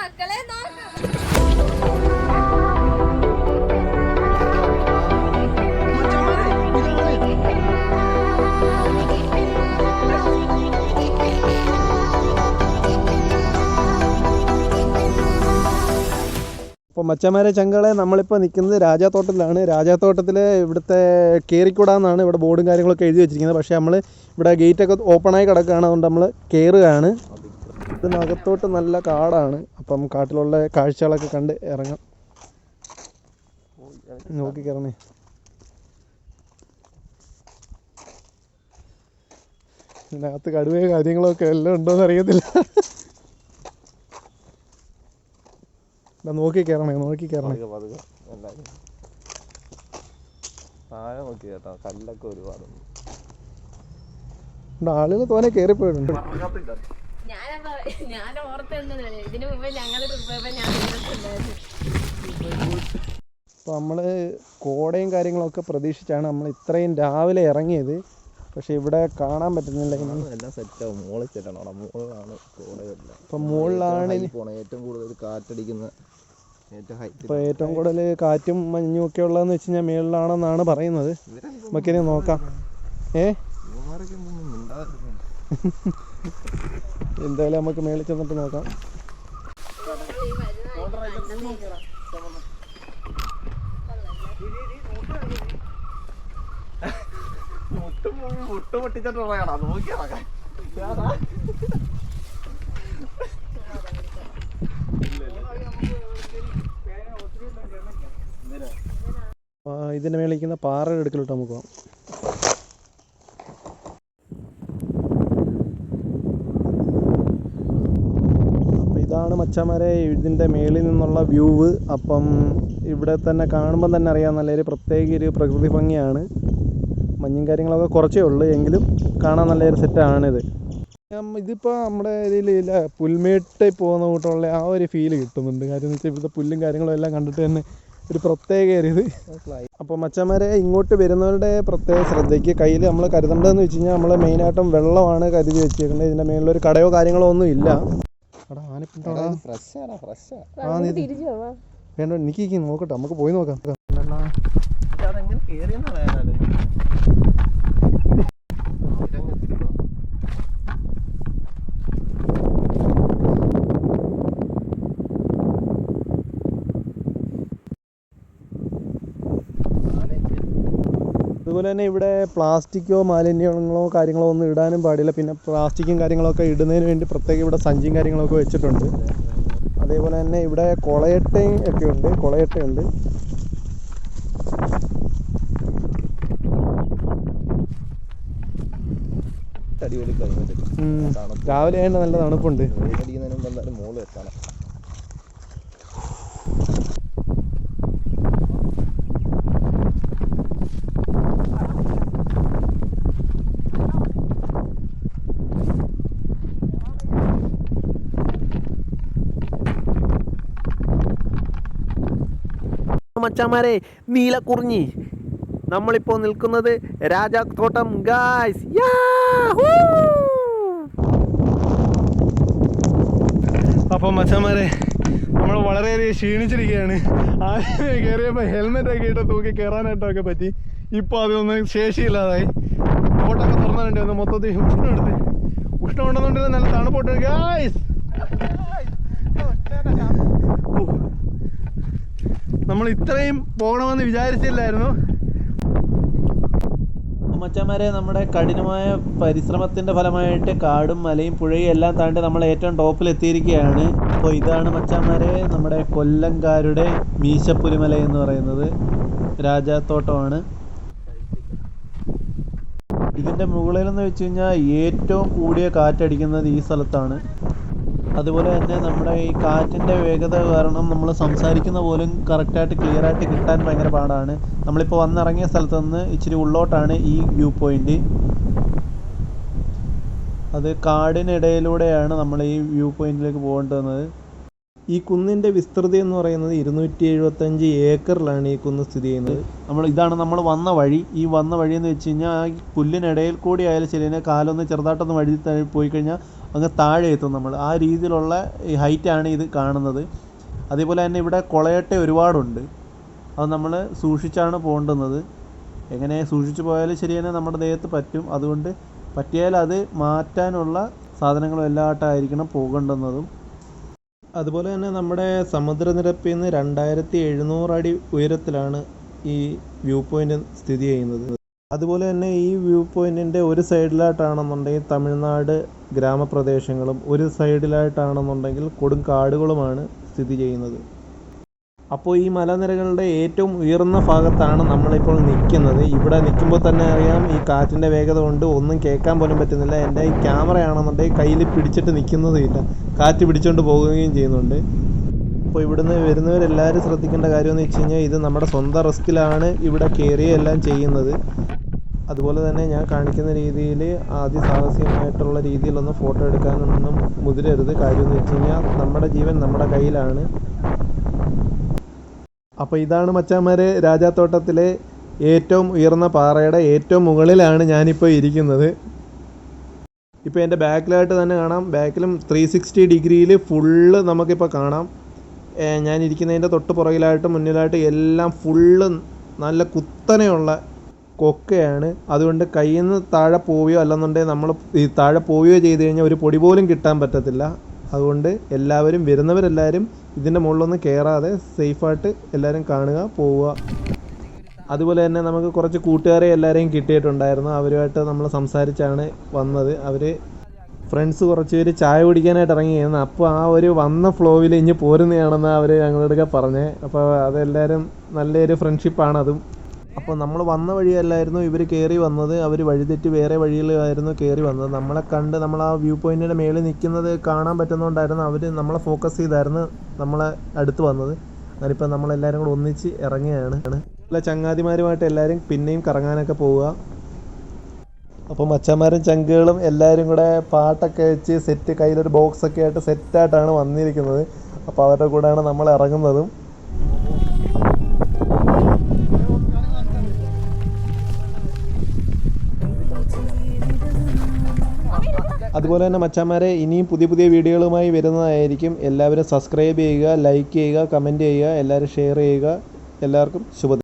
മക്കളെ നോക്ക്. മച്ചമാരെ ചങ്കളെ നമ്മളിപ്പോൾ നിൽക്കുന്നത് രാജാത്തോട്ടത്തിലാണ് രാജാത്തോട്ടത്തിൽ ഇവിടുത്തെ കയറിക്കൂടാന്നാണ് ഇവിടെ ബോർഡും കാര്യങ്ങളൊക്കെ എഴുതി വെച്ചിരിക്കുന്നത്. പക്ഷേ നമ്മൾ ഇവിടെ ഗേറ്റൊക്കെ ഓപ്പണായി കിടക്കുകയാണ്. അതുകൊണ്ട് നമ്മൾ കയറുകയാണ് ഇതിനകത്തോട്ട് നല്ല കാടാണ്. അപ്പം കാട്ടിലുള്ള കാഴ്ചകളൊക്കെ കണ്ട് ഇറങ്ങാം. നോക്കി കയറണേ. ഇതിനകത്ത് കടുവയോ കാര്യങ്ങളൊക്കെ എല്ലാം ഉണ്ടോയെന്ന് അറിയത്തില്ല. നോക്കി കയറണേ നോക്കി കയറണേ. താഴെ നോക്കി കേട്ടോ കല്ലൊക്കെ ഒരുപാടുണ്ട്. ആളുകൾ തോനെ കയറിപ്പോയിട്ടുണ്ട്. ഞാനപ്പോ ഞാൻ ഓർത്തുന്നത് ഇതിനു മുമ്പ് ഞങ്ങൾ ഞാൻ അപ്പോൾ നമ്മൾ കോടയും കാര്യങ്ങളൊക്കെ പ്രതീക്ഷിച്ചാണ് നമ്മൾ ഇത്രയും രാവിലെ ഇറങ്ങിയത്. പക്ഷേ ഇവിടെ കാണാൻ പറ്റുന്നില്ല എല്ലാം സെറ്റാവും ചെല്ലണം. മുകളിലാണ് കോടയല്ല. അപ്പം മുകളിലാണ് ഇനി. പോണേ ഏറ്റവും കൂടുതൽ കാറ്റടിക്കുന്ന ഏറ്റവും ഹൈറ്റ് ഇപ്പോൾ ഏറ്റവും കൂടുതൽ കാറ്റും മഞ്ഞും ഒക്കെ ഉള്ളതെന്ന് വെച്ച് കഴിഞ്ഞാൽ മേളിലാണെന്നാണ് പറയുന്നത്. നമുക്കിനി നോക്കാം. ഏ? എന്തായാലും നമുക്ക് മേളിൽ ചെന്നിട്ട് നോക്കാം. മുട്ട് മേളിക്കുന്ന നോക്കി ഇരിക്കുന്ന പാറയുടെ അടുക്കലോട്ട് നമുക്ക് പോകാം അപ്പോൾ ഇതാണ് മച്ചന്മാരെ ഇതിന്റെ മേളിൽ നിന്നുള്ള വ്യൂവ്. അപ്പം ഇവിടെ തന്നെ കാണുമ്പം തന്നെ അറിയാം നല്ലൊരു പ്രത്യേക ഒരു പ്രകൃതി ഭംഗിയാണ്. മഞ്ഞും കാര്യങ്ങളൊക്കെ കുറച്ചേ ഉള്ളൂ എങ്കിലും കാണാൻ നല്ലൊരു സെറ്റാണിത് ഇതിപ്പോൾ നമ്മുടെ ഇതിൽ പുൽമേട്ടിൽ പോകുന്ന കൂട്ടുള്ള ആ ഒരു ഫീൽ കിട്ടുന്നുണ്ട്. കാര്യം എന്ന് വെച്ചാൽ ഇവിടുത്തെ പുല്ലും കാര്യങ്ങളും എല്ലാം കണ്ടിട്ട് തന്നെ ഒരു പ്രത്യേക ഒരു ഇത്. അപ്പോൾ മച്ചന്മാരെ ഇങ്ങോട്ട് വരുന്നവരുടെ പ്രത്യേക ശ്രദ്ധയ്ക്ക് കയ്യിൽ നമ്മൾ കരുതേണ്ടതെന്ന് വെച്ച് കഴിഞ്ഞാൽ നമ്മൾ മെയിനായിട്ടും വെള്ളമാണ് കരുതി വെച്ചേക്കുന്നത് ഇതിന്റെ മേളിലൊരു കടയോ കാര്യങ്ങളോ ഒന്നും ഇല്ല. എടാ ആനപ്പിണ്ടോടാ ഫ്രഷാടാ ഫ്രഷാ ആ. നീ വേണ്ട എനിക്ക് നോക്കട്ടെ നമുക്ക് പോയി നോക്കാം അതെങ്ങനെ കേറിയെന്ന് അതുപോലെ തന്നെ ഇവിടെ പ്ലാസ്റ്റിക്കോ മാലിന്യങ്ങളോ കാര്യങ്ങളോ ഒന്നും ഇടാനും പാടില്ല. പിന്നെ പ്ലാസ്റ്റിക്കും കാര്യങ്ങളൊക്കെ ഇടുന്നതിന് വേണ്ടി പ്രത്യേകം ഇവിടെ സഞ്ചിയും കാര്യങ്ങളൊക്കെ വെച്ചിട്ടുണ്ട്. അതേപോലെ തന്നെ ഇവിടെ കൊളയട്ടയും ഒക്കെ ഉണ്ട്. കൊളയട്ടയുണ്ട്. അടിപൊളി. രാവിലെ ആയതുകൊണ്ട് നല്ല തണുപ്പുണ്ട്. അടിക്കുന്നതിനും എന്തായാലും മോൾ മച്ചാമാരെ നീലക്കുറിഞ്ഞി നമ്മളിപ്പോൾ നിൽക്കുന്നത് രാജാ രാജാത്തോട്ടം ഗായ്സ് അപ്പം മച്ചാമാരെ നമ്മൾ വളരെയധികം ക്ഷീണിച്ചിരിക്കുകയാണ്. ആദ്യമേ കയറിയപ്പോൾ ഹെൽമെറ്റ് ഒക്കെ ഇട്ട് തൂക്കി കയറാനായിട്ടൊക്കെ പറ്റി. ഇപ്പോൾ അതൊന്നും ശേഷിയില്ലാതായി. ഓട്ടൊക്കെ തുറന്നിട്ടുണ്ട് ഒന്ന് മൊത്തത്തിൽ ഉഷ്ണം എടുത്ത്. ഉഷ്ണം ഉണ്ടെന്നുണ്ടെങ്കിൽ നല്ല തണുപ്പോട്ട് ഗായ്സ് നമ്മൾ ഇത്രയും പോകണമെന്ന് വിചാരിച്ചില്ലായിരുന്നു. മച്ചന്മാരെ നമ്മുടെ കഠിനമായ പരിശ്രമത്തിന്റെ ഫലമായിട്ട് കാടും മലയും പുഴയും എല്ലാം താണ്ടി നമ്മൾ ഏറ്റവും ടോപ്പിൽ എത്തിയിരിക്കുകയാണ് അപ്പോൾ ഇതാണ് മച്ചാമാരെ നമ്മുടെ കൊല്ലംകാരുടെ മീശപ്പുലിമല എന്ന് പറയുന്നത്. രാജാത്തോട്ടമാണ്. ഇതിന്റെ മുകളിലെന്ന് വെച്ച് കഴിഞ്ഞാൽ ഏറ്റവും കൂടിയ കാറ്റടിക്കുന്നത് ഈ സ്ഥലത്താണ്. അതുപോലെ തന്നെ നമ്മുടെ ഈ കാറ്റിന്റെ വേഗത കാരണം നമ്മൾ സംസാരിക്കുന്ന പോലും കറക്റ്റായിട്ട് ക്ലിയർ ആയിട്ട് കിട്ടാൻ ഭയങ്കര പാടാണ്. നമ്മളിപ്പോൾ വന്നിറങ്ങിയ സ്ഥലത്ത് നിന്ന് ഇച്ചിരി ഉള്ളോട്ടാണ് ഈ വ്യൂ പോയിന്റ്. അത് കാടിനിടയിലൂടെയാണ് നമ്മൾ ഈ വ്യൂ പോയിന്റിലേക്ക് പോകേണ്ടത് ഈ കുന്നിന്റെ വിസ്തൃതി എന്ന് പറയുന്നത് ഇരുന്നൂറ്റി എഴുപത്തഞ്ച് ഏക്കറിലാണ് ഈ കുന്ന് സ്ഥിതി ചെയ്യുന്നത്. നമ്മൾ ഇതാണ് നമ്മൾ വന്ന വഴി. ഈ വന്ന വഴി എന്ന് വെച്ച് കഴിഞ്ഞാൽ ആ പുല്ലിനിടയിൽ കൂടി ആയാലും ശരി കാലൊന്ന് ചെറുതായിട്ടൊന്ന് വഴി പോയി കഴിഞ്ഞാൽ അങ്ങ് താഴെ എത്തും നമ്മൾ. ആ രീതിയിലുള്ള ഈ ഹൈറ്റാണ് ഇത് കാണുന്നത്. അതേപോലെ തന്നെ ഇവിടെ കുളയട്ട ഒരുപാടുണ്ട്. അത് നമ്മൾ സൂക്ഷിച്ചാണ് പോകേണ്ടുന്നത് എങ്ങനെ സൂക്ഷിച്ചു പോയാലും ശരി തന്നെ നമ്മുടെ ദേഹത്ത് പറ്റും. അതുകൊണ്ട് പറ്റിയാൽ അത് മാറ്റാനുള്ള സാധനങ്ങളും എല്ലാമായിട്ടായിരിക്കണം പോകേണ്ടുന്നതും. അതുപോലെ തന്നെ നമ്മുടെ സമുദ്രനിരപ്പിൽ നിന്ന് രണ്ടായിരത്തി എഴുന്നൂറ് അടി ഉയരത്തിലാണ് ഈ വ്യൂ പോയിന്റ് സ്ഥിതി ചെയ്യുന്നത്. അതുപോലെ തന്നെ ഈ വ്യൂ പോയിന്റിന്റെ ഒരു സൈഡിലായിട്ടാണെന്നുണ്ടെങ്കിൽ തമിഴ്നാട് ഗ്രാമപ്രദേശങ്ങളും ഒരു സൈഡിലായിട്ടാണെന്നുണ്ടെങ്കിൽ കൊടും കാടുകളുമാണ് സ്ഥിതി ചെയ്യുന്നത്. അപ്പോൾ ഈ മലനിരകളുടെ ഏറ്റവും ഉയർന്ന ഭാഗത്താണ് നമ്മളിപ്പോൾ നിൽക്കുന്നത്. ഇവിടെ നിൽക്കുമ്പോൾ തന്നെ അറിയാം ഈ കാറ്റിന്റെ വേഗത കൊണ്ട് ഒന്നും കേൾക്കാൻ പോലും പറ്റുന്നില്ല. എന്റെ ഈ ക്യാമറയാണെന്നുണ്ടെങ്കിൽ കയ്യിൽ പിടിച്ചിട്ട് നിൽക്കുന്നതുമില്ല. കാറ്റ് പിടിച്ചുകൊണ്ട് പോവുകയും ചെയ്യുന്നുണ്ട്. അപ്പോൾ ഇവിടുന്ന് വരുന്നവരെല്ലാവരും ശ്രദ്ധിക്കേണ്ട കാര്യമെന്ന് വെച്ച് കഴിഞ്ഞാൽ ഇത് നമ്മുടെ സ്വന്തം റിസ്കിലാണ് ഇവിടെ കയറിയെല്ലാം ചെയ്യുന്നത്. അതുപോലെ തന്നെ ഞാൻ കാണിക്കുന്ന രീതിയിൽ അതിസാഹസികമായിട്ടുള്ള രീതിയിലൊന്നും ഫോട്ടോ എടുക്കാനൊന്നും മുതിരരുത്. കാര്യമെന്ന് വെച്ച് കഴിഞ്ഞാൽ നമ്മുടെ ജീവൻ നമ്മുടെ കയ്യിലാണ്. അപ്പോൾ ഇതാണ് മച്ചാന്മാരെ രാജാത്തോട്ടത്തിലെ ഏറ്റവും ഉയർന്ന പാറയുടെ ഏറ്റവും മുകളിലാണ് ഞാനിപ്പോൾ ഇരിക്കുന്നത്. ഇപ്പോൾ എന്റെ ബാക്കിലായിട്ട് തന്നെ കാണാം. ബാക്കിലും ത്രീ സിക്സ്റ്റി ഡിഗ്രിയിൽ ഫുള്ള് നമുക്കിപ്പോൾ കാണാം. ഞാനിരിക്കുന്നതിന്റെ തൊട്ട് പുറകിലായിട്ട് മുന്നിലായിട്ട് എല്ലാം ഫുള്ള് നല്ല കുത്തനെയുള്ള കൊക്കയാണ്. അതുകൊണ്ട് കയ്യിൽ നിന്ന് താഴെ പോവുകയോ അല്ലെന്നുണ്ടെങ്കിൽ നമ്മൾ ഈ താഴെ പോവുകയോ ചെയ്ത് കഴിഞ്ഞാൽ ഒരു പൊടി പോലും കിട്ടാൻ പറ്റത്തില്ല. അതുകൊണ്ട് എല്ലാവരും വരുന്നവരെല്ലാവരും ഇതിന്റെ മുകളിലൊന്നും കയറാതെ സേഫായിട്ട് എല്ലാവരും കാണുക പോവുക. അതുപോലെ തന്നെ നമുക്ക് കുറച്ച് കൂട്ടുകാരെ എല്ലാവരെയും കിട്ടിയിട്ടുണ്ടായിരുന്നു. അവരുമായിട്ട് നമ്മൾ സംസാരിച്ചാണ് വന്നത്. അവർ ഫ്രണ്ട്സ് കുറച്ച് പേര് ചായ കുടിക്കാനായിട്ട് ഇറങ്ങിയായിരുന്നു അപ്പോൾ ആ ഒരു വന്ന ഫ്ലോവിൽ ഇനി പോരുന്നതാണെന്ന് അവർ അടുക്ക പറഞ്ഞേ. അപ്പോൾ അതെല്ലാവരും നല്ലൊരു ഫ്രണ്ട്ഷിപ്പാണ് അതും അപ്പോൾ നമ്മൾ വന്ന വഴിയല്ലായിരുന്നു ഇവർ കയറി വന്നത്. അവർ വഴിതെറ്റി വേറെ വഴിയിലായിരുന്നു കയറി വന്നത്. നമ്മളെ കണ്ട് നമ്മൾ ആ വ്യൂ പോയിന്റിന്റെ മേളിൽ നിൽക്കുന്നത് കാണാൻ പറ്റുന്നതുകൊണ്ടായിരുന്നു അവർ നമ്മളെ ഫോക്കസ് ചെയ്തായിരുന്നു നമ്മളെ അടുത്ത് വന്നത്. അതിപ്പോൾ നമ്മളെല്ലാവരും കൂടെ ഒന്നിച്ച് ഇറങ്ങുകയാണ്. അല്ല ചങ്ങാതിമാരുമായിട്ട് എല്ലാവരും പിന്നെയും കറങ്ങാനൊക്കെ പോവുക. അപ്പോൾ മച്ചന്മാരും ചങ്കുകളും എല്ലാവരും കൂടെ പാട്ടൊക്കെ വെച്ച് സെറ്റ് കയ്യിലൊരു ബോക്സൊക്കെ ആയിട്ട് സെറ്റായിട്ടാണ് വന്നിരിക്കുന്നത്. അപ്പോൾ അവരുടെ കൂടെയാണ് നമ്മൾ ഇറങ്ങുന്നതും. അതുപോലെ തന്നെ മച്ചാന്മാരെ ഇനിയും പുതിയ പുതിയ വീഡിയോകളുമായി വരുന്നതായിരിക്കും. എല്ലാവരും സബ്സ്ക്രൈബ് ചെയ്യുക ലൈക്ക് ചെയ്യുക കമന്റ് ചെയ്യുക എല്ലാവരും ഷെയർ ചെയ്യുക. എല്ലാവർക്കും ശുഭ